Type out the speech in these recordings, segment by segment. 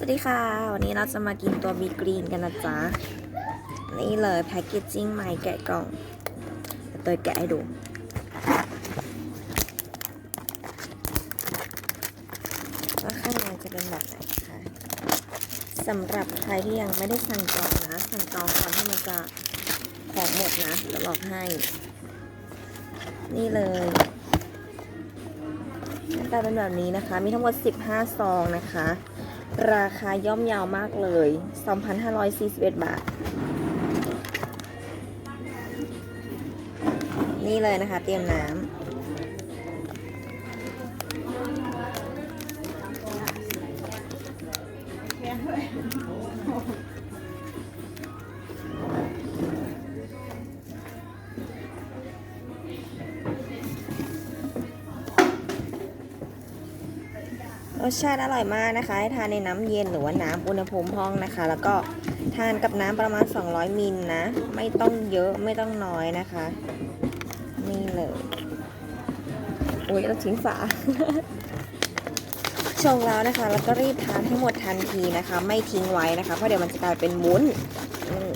สวัสดีค่ะ วันนี้เราจะมากินตัวบีกรีนกันนะจ๊ะ นี่เลยแพคเกจจิ้งใหม่แกะกล่องเตยแกะให้ดู ว่าข้างในจะเป็นแบบไหนคะสำหรับใครที่ยังไม่ได้สั่งจองนะ สั่งจองก่อนที่มันจะของหมดนะจะบอกให้ นี่เลยหน้าตาเป็นแบบนี้นะคะ มีทั้งหมด 15 ซองนะคะ ราคาย่อมเยาวมากเลย 2,541 บาท นี่เลยนะคะ เตรียมน้ำ รสชาติอร่อยมากนะคะ ให้ทานในน้ำเย็นหรือว่าน้ำอุณหภูมิห้องนะคะ แล้วก็ทานกับน้ำประมาณ 200มิลนะ ไม่ต้องเยอะไม่ต้องน้อยนะคะ นี่เลยอุ้ยเราทิ้งฝาชงแล้วนะคะ แล้วก็รีบทานให้หมดทันทีนะคะ ไม่ทิ้งไว้นะคะ เพราะเดี๋ยวมันจะกลายเป็นวุ้นอืม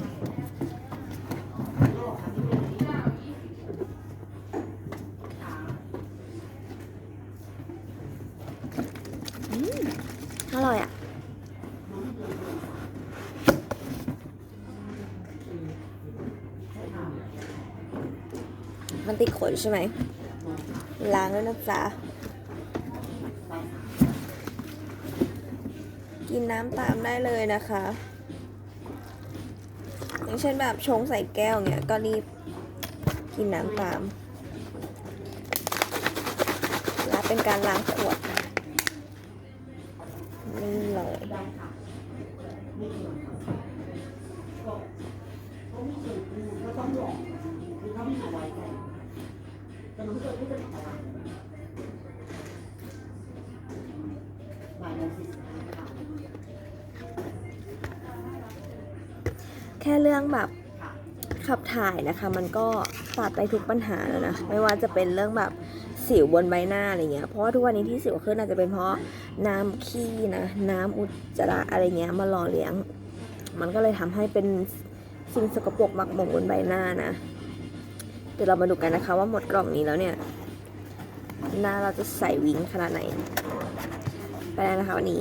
อืม อร่อยอะ มันติดขนใช่ไหม ล้างด้วยนะจ๊ะกินน้ำตามได้เลยนะคะ อย่างเช่นแบบชงใส่แก้วเงี้ย ก็รีบกินน้ำตามและเป็นการล้างขวด แค่เรื่องแบบ ขับถ่ายนะคะ มันก็ตัดไปทุกปัญหาแล้วนะไม่ว่าจะเป็นเรื่องแบบสิวบนใบหน้าอะไรเงี้ยเพราะว่าทุกวันนี้ที่สิวขึ้นอาจจะเป็นเพราะน้ำขี้นะน้ำอุจจาระอะไรเงี้ยมาหล่อเลี้ยง มันก็เลยทำให้เป็นสิ่งสกปรกหมักหมมบนใบหน้านะเดี๋ยวเรามาดูกันนะคะ ว่าหมดกล่องนี้แล้วเนี่ยหน้าเราจะใส่วิงขนาดไหน ไปแล้วนะคะวันนี้